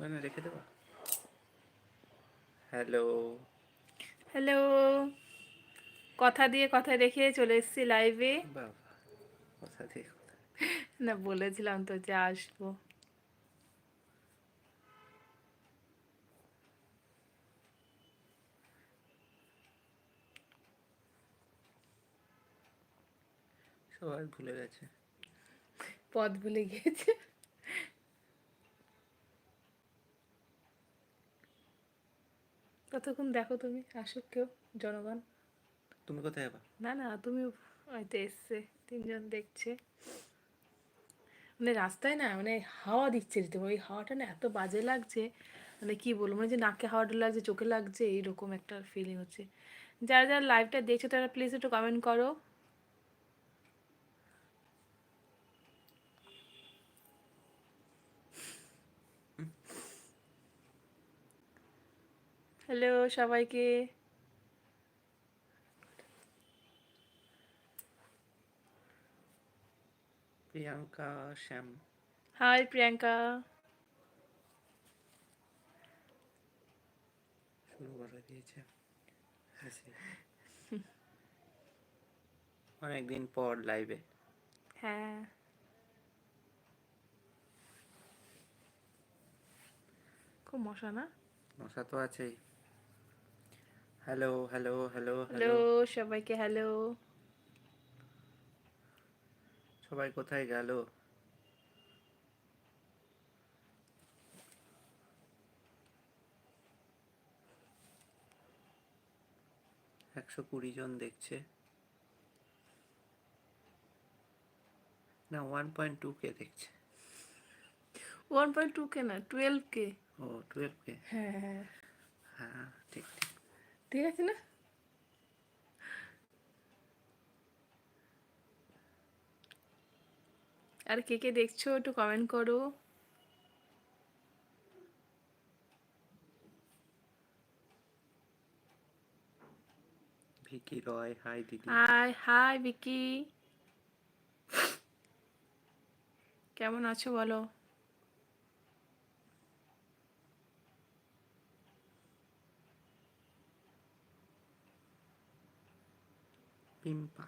ওখানে রেখে দেবো। হ্যালো হ্যালো কথা দিয়ে কথা রেখে চলে এসেছি লাইভে কথা দিয়ে না বলেছিলাম তো যে আসব। সবাই ভুলে গেছে। পথ ভুলে গিয়েছে। ততক্ষণ দেখো তুমি? আসুক কেউ জনগণ। তুমি কোথায় যাবা না না তুমি হয়তো এসছে তিনজন দেখছে। মানে রাস্তায় না মানে হাওয়া দিচ্ছে যেতে ওই হাওয়াটা না এত বাজে লাগছে মানে কি বলব মানে যে নাকে হাওয়াটা লাগছে চোখে লাগছে এইরকম একটা ফিলিং হচ্ছে। যারা যারা লাইভটা দেখছ তারা প্লিজ একটু কমেন্ট করো। হ্যালো সবাইকে। প্রিয়াঙ্কা শ্যাম। হাই প্রিয়াঙ্কা। শুরু করে দিয়েছে। হাসি। অনেকদিন পর লাইভে হ্যাঁ। খুব মশা না? মশা তো আছেই। হ্যালো হ্যালো হ্যালো হ্যালো সবাইকে হ্যালো। সবাই কোথায় গেল? একশো কুড়ি জন দেখছে। না ওয়ান পয়েন্ট টু কে দেখছে? ওয়ান পয়েন্ট টু কে না টুয়েলভ কে। ও টুয়েলভ কে? হ্যাঁ হ্যাঁ। হ্যাঁ ঠিক ঠিক। ঠিক আছে না? আর কে কে দেখছ একটু কমেন্ট করো। ভিকি রয় হাই দিদি। হাই হাই বিকি কেমন আছো বলো? পিম্পা।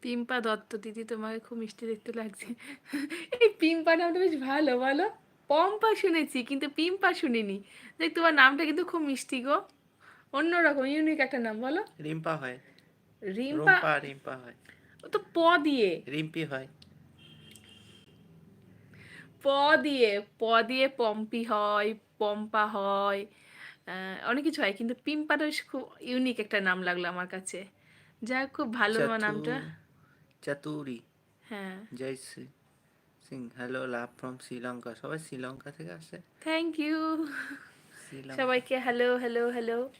পিম্পা দত্ত দিদি তোমাকে খুব মিষ্টি দেখতে লাগছে। এই পিম্পা নামটা বেশ ভালো বলো। পম্পা শুনেছি কিন্তু পিম্পা শুনিনি। দেখ তোমার নামটা কিন্তু খুব মিষ্টি গো। অন্যরকম ইউনিক একটা নাম বলো। রিম্পা হয়। রিম্পা রুম্পা হয়। ও তো প দিয়ে। রিম্পি হয়। প দিয়ে প দিয়ে পম্পি হয় পম্পা হয়। অনেক কিছু হয় কিন্তু পিম্পাটা বেশ খুব ইউনিক একটা নাম লাগল আমার কাছে। যাই খুব ভালো নামটা। চাতু- চাতুরি। হ্যাঁ। Joy Shri Singh. Hello love from Sri Lanka সবাই শ্রীলঙ্কা থেকে আসে। থ্যাংক ইউ সবাইকে হ্যালো হ্যালো হ্যালো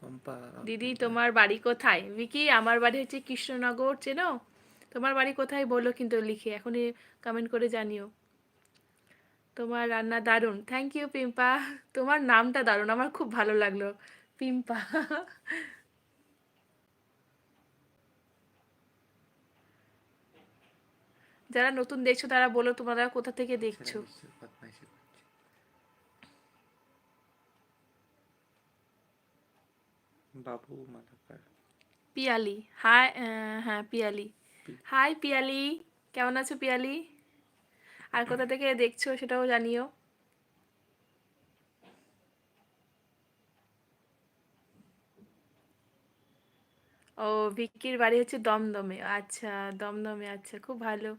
পম্পা দিদি তোমার বাড়ি কোথায়? বিকি আমার বাড়ি হচ্ছে কৃষ্ণনগর চেনো? তোমার বাড়ি কোথায় বলো কিন্তু লিখে এখনই কমেন্ট করে জানিও। তোমার রান্না দারুণ। Thank you Pimpa. তোমার নামটা দারুণ। আমার খুব ভালো লাগল। পিম্পা। যারা নতুন দেখছ তারা বলো তোমরা কোথা থেকে দেখছ। বাবু মালাকার পিয়ালি হাই হ্যাঁ পিয়ালি। হাই পিয়ালি। কেমন আছো পিয়ালি? আর কোথা থেকে দেখছ সেটাও জানিও। ও ভিক্কির বাড়ি হচ্ছে দমদমে। আচ্ছা দমদমে আচ্ছা খুব ভালো।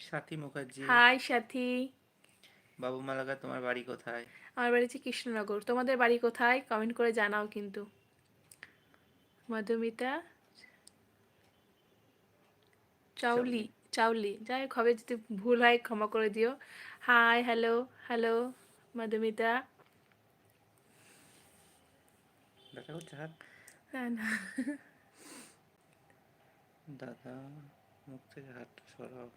সাথী মুখার্জি। হাই সাথী। বাবু মালাকার তোমার বাড়ি কোথায়? আমার বাড়ি হচ্ছে কৃষ্ণনগর। তোমাদের বাড়ি কোথায়? কমেন্ট করে জানাও কিন্তু। মধুমিতা চাউলি চাউলি। যাই হোক হবে যদি ভুল হয় ক্ষমা করে দিও। Hi hello hello Madhumita. দাদা মুখ থেকে হাত সরাও।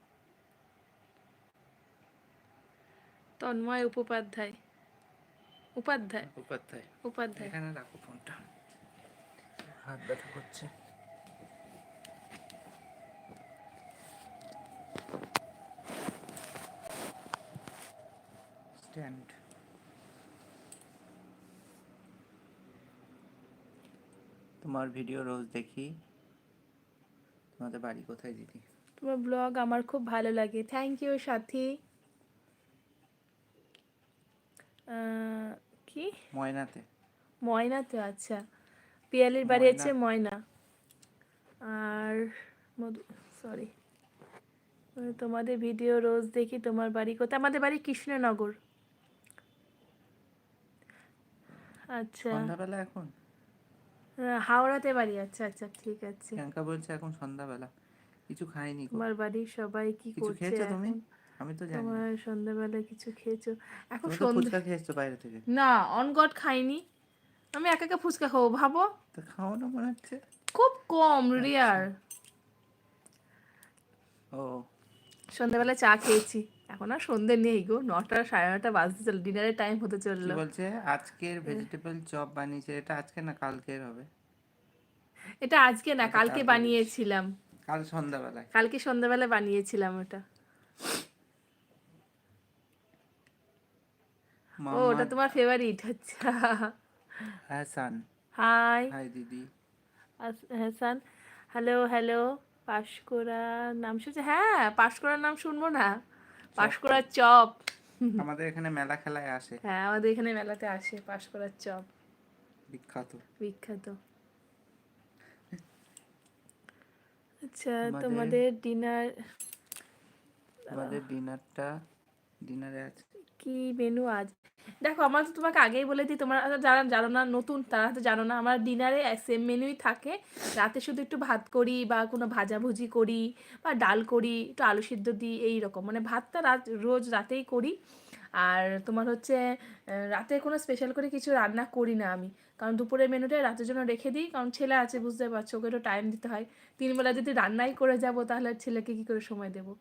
তন্ময় উপোপাধ্যায়। উপাধ্যায়। উপাধ্যায়। উপাধ্যায়। এখানে রাখো ফোনটা। হাত ব্যথা করছে। স্ট্যান্ড তোমার ভিডিও রোজ দেখি। তোমাদের বাড়ি কোথায় দিদি? তোমার ব্লগ আমার খুব ভালো লাগে। থ্যাংক ইউ সাথী। কি? ময়নাতে। ময়নাতে আচ্ছা। পিয়ালির বাড়ি। হচ্ছে ময়না। আর মধু সরি তোমাদের ভিডিও রোজ দেখি তোমার বাড়ি কোথায়? আমাদের বাড়ি কৃষ্ণনগর। আচ্ছা। সন্ধ্যাবেলা এখন? হাওড়াতে বাড়ি আচ্ছা আচ্ছা ঠিক আছে। প্রিয়াঙ্কা বলছে এখন সন্ধ্যাবেলা। কিছু খাইনি তোমার বাড়ির সবাই কি কিছু করছে তুমি? আমি তো জানি। তোমার সন্ধ্যাবেলা কিছু খেয়েছো? এখন সন্ধ্যা ফুচকা খেয়েছো বাইরে থেকে? না অন গড খাইনি। আমি একা একা ফুচকা খাব ভাবো। তো খাও না মনে হচ্ছে। খুব কম আচ্ছা। রিয়ার। ও। সন্ধ্যাবেলা চা খেয়েছি। এখন আর সন্ধে নেই গো নটা সাড়ে নটা বাজতে চলল ডিনারের টাইম হতে কি চলল বলছে? আজকের ভেজিটেবল চপ বানিয়েছে। এটা আজকে না কালকের হবে? এটা আজকে না কালকে কালকে বানিয়েছিলাম। কাল সন্ধ্যাবেলায়। কালকে সন্ধ্যাবেলা বানিয়েছিলাম ওটা। ও ওটা তোমার ফেভারিট আচ্ছা। হাসান। হাই হাই দিদি। হাসান। হ্যালো হ্যালো পাশকোড়া নাম শুনছে? হ্যাঁ পাশকোড়ার নাম শুনব না। পাশকোড়ার চপ। আমাদের এখানে মেলা খেলায় আসে। হ্যাঁ আমাদের এখানে মেলাতে আসে পাশকোড়ার চপ। বিখ্যাত। বিখ্যাত। আচ্ছা তোমাদের ডিনার আমাদের ডিনারটা ডিনারে আছে। কি মেনু আজ? দেখো, আমার তো তোমাকে আগেই বলে দিই, তোমরা যারা জানো না, নতুন, তারা তো জানো না, আমার ডিনারে সেম মেনুই থাকে। রাতে শুধু একটু ভাত করি বা কোনো ভাজাভুজি করি বা ডাল করি, একটু আলু সিদ্ধ দিই, এই রকম। মানে ভাতটা রাত, রোজ রাতেই করি। আর তোমার হচ্ছে রাতে কোনো স্পেশাল করে কিছু রান্না করি না আমি। কারণ দুপুরের মেনুটা রাতের জন্য রেখে দিই, কারণ ছেলে আছে, বুঝতে পারছ, ওকে একটু টাইম দিতে হয়। তিনবেলা যদি রান্নাই করে যাব, তাহলে ছেলেকে কী করে সময় দেবো?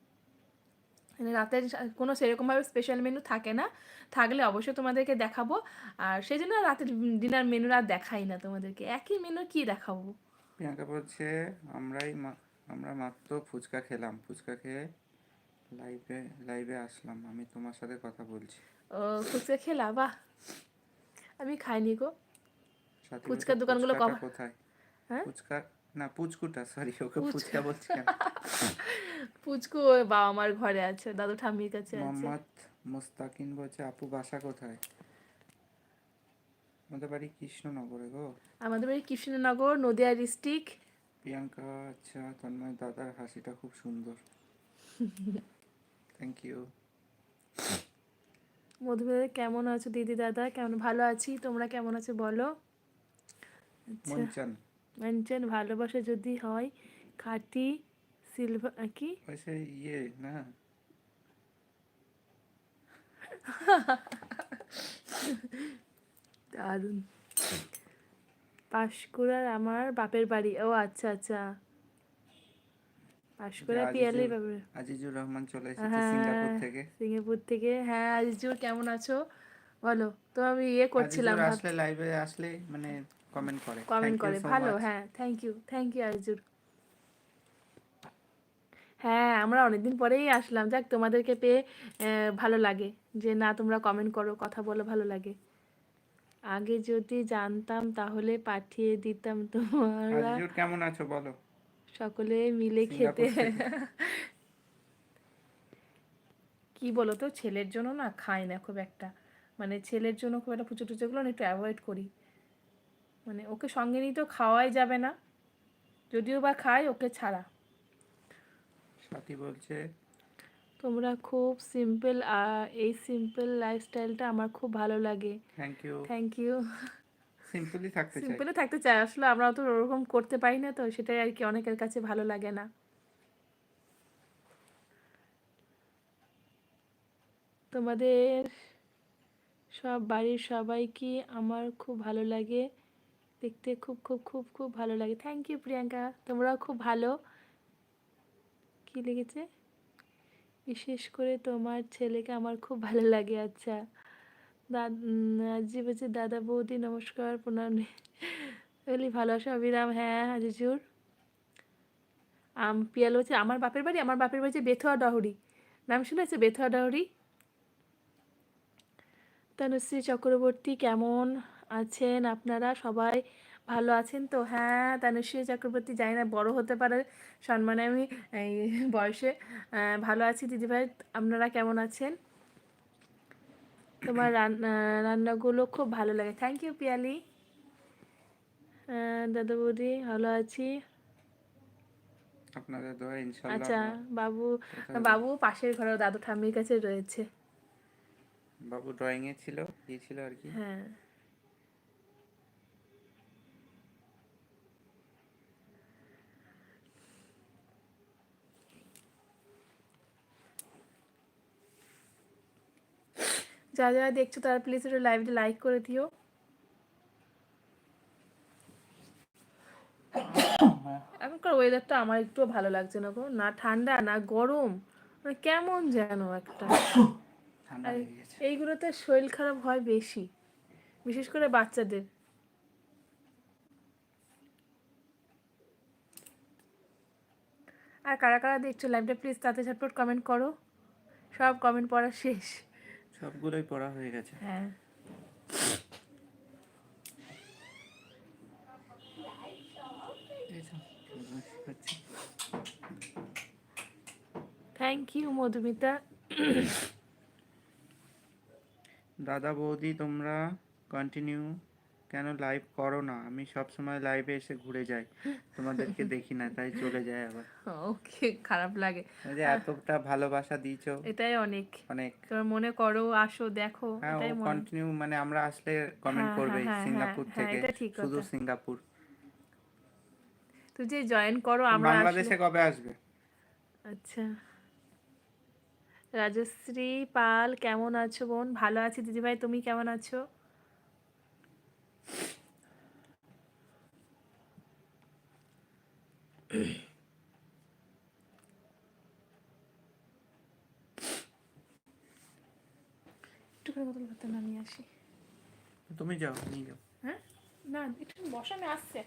রাতের কোনো সেরকমভাবে স্পেশাল মেনু থাকে না। থাকলে অবশ্যই তোমাদেরকে দেখাবো। আর সেই জন্য রাতের ডিনার মেনু আর দেখাই না তোমাদেরকে। একই মেনু কি দেখাবো? প্রিয়াঙ্কা বলছে আমরাই আমরা মাত্র ফুচকা খেলাম। ফুচকা খেয়ে লাইভে লাইভে আসলাম। আমি তোমার সাথে কথা বলছি। ও ফুচকা খেলা? বাহ! আমি খাইনি গো। ফুচকার দোকানগুলো কবে- কোথায়? হ্যাঁ? ফুচকা না পুচকুটা সরি ওকে ফুচকা বলছি? পুচকু বাবা মার ঘরে আছে দাদু ঠাম্মির কাছে আছে। মোহাম্মদ মুস্তাকিন বলছে আপু বাসা কোথায়? আমাদের বাড়ি কৃষ্ণনগরে গো। আমাদের বাড়ি কৃষ্ণনগর নদিয়া ডিস্ট্রিক্ট। প্রিয়াঙ্কা আচ্ছা তন্ময় দাদার হাসিটা খুব সুন্দর। থ্যাংক ইউ মধুবাজার কেমন আছো? দিদি দাদা কেমন? ভালো আছি? তোমরা কেমন আছো বলো? আচ্ছা। মনচান। মেনশন ভালোবাসা যদি হয় খাঁটি। সিলভার কি ওইসে ইয়ে না দারুণ পাঁশকুড়ার আমার বাপের বাড়ি ও আচ্ছা আচ্ছা পাঁশকুড়া পিয়ালি বাপের আজিজুর রহমান চলে এসেছে হ্যাঁ সিঙ্গাপুর থেকে। সিঙ্গাপুর থেকে। হ্যাঁ আজিজুর কেমন আছো? বলো তো আমি ইয়ে করছিলাম আসলে লাইভে আসলে মানে কমেন্ট করে। কমেন্ট করে ভালো হ্যাঁ thank you thank you Azizur হ্যাঁ আমরা অনেকদিন পরেই আসলাম। যাক তোমাদেরকে পেয়ে ভালো লাগে যে না তোমরা কমেন্ট করো কথা বলো ভালো লাগে। আগে যদি জানতাম তাহলে পাঠিয়ে দিতাম তোমরা। কেমন আছো বলো? সকলে মিলে খেতে। কি বলো তো ছেলের জন্য না খাই না খুব একটা। মানে ছেলের জন্য খুব একটা পুজো টুচোগুলো না একটু অ্যাভয়েড করি। মানে ওকে সঙ্গে নিয়ে তো খাওয়াই যাবে না। যদিও বা খাই ওকে ছাড়া। সাথী বলছে। তোমরা খুব সিম্পল এই সিম্পল লাইফস্টাইলটা আমার খুব ভালো লাগে। Thank you thank you simply থাকতে চাই। সিম্পলে থাকতে চাই। আসলে আমরা তো ওরকম করতে পারি না তো সেটাই আর কি অনেকের কাছে ভালো লাগে না। তোমাদের সব বাড়ির সবাই কি আমার খুব ভালো লাগে? দেখতে খুব খুব খুব খুব ভালো লাগে। Thank you Priyanka. তোমরাও খুব ভালো। কি লিখেছে বিশেষ করে তোমার ছেলেকে আমার খুব ভালো লাগে আচ্ছা। আজি বলছি, দাদা বৌদি, নমস্কার, প্রণাম। বলি, ভালো আছো অবিরাম হ্যাঁ হাজিজুর। আম, পিয়াল হচ্ছে আমার বাপের বাড়ি? আমার বাপের বাড়ি হচ্ছে বেথুয়া ডহরি। নাম শুনেছে, বেথুয়া ডহরি? তনুশ্রী চক্রবর্তী কেমন? আছেন? আপনারা সবাই ভালো আছেন তো? হ্যাঁ তনুশ্রী চক্রবর্তী জানি না বড় হতে পারে সম্মানে আমি এই বয়সে। ভালো আছি দিদিভাই আপনারা কেমন আছেন? তোমার রান্না রান্নাগুলো খুব ভালো লাগে। Thank you Piyali. দাদা বৌদি ভালো আছি? আপনাদের দোয়া ইনশাল্লাহ আচ্ছা বাবু বাবু পাশের ঘরে দাদু ঠাম্মির কাছে রয়েছে। বাবু ড্রয়িং এ ছিল গিয়েছিল আর কি? হ্যাঁ। যারা যারা দেখছ তারা প্লিজ একটু লাইভটা লাইক করে দিও। এখনকার ওয়েদারটা আমার একটুও ভালো লাগছে না গো। না ঠান্ডা না গরম মানে কেমন যেন একটা। এইগুলোতে শরীর খারাপ হয় বেশি বিশেষ করে বাচ্চাদের। আর কারা কারা দেখছ লাইভটা প্লিজ তাতে ঝটপট কমেন্ট করো। সব কমেন্ট পড়া শেষ। সবগুলোই পড়া হয়ে গেছে হ্যাঁ। থ্যাংক ইউ মধুমিতা দাদা বৌদি তোমরা কন্টিনিউ কেন লাইভ করো না? আমি সব সময় লাইভে এসে ঘুরে যাই। তোমাদেরকে দেখি না তাই চলে যায় আবার। ওকে খারাপ লাগে। যে এতটা ভালোবাসা দিয়েছ এটাই অনেক। অনেক। তোমার মনে করো আসো দেখো হ্যাঁ এটাই মনে কন্টিনিউ মানে আমরা আসলে কমেন্ট হ্যাঁ, করবে হ্যাঁ, সিঙ্গাপুর থেকে। শুধু সিঙ্গাপুর। তুই যে জয়েন করো আমরা বাংলাদেশে কবে আসবে? আচ্ছা। রাজশ্রী পাল কেমন আছো বোন? ভালো আছি। দিদিভাই তুমি কেমন আছো? একটু করে বোতল নামিয়ে আসি। তুমি যাও নিয়ে যাও। হ্যাঁ? না একটু বসানো আমি আসছে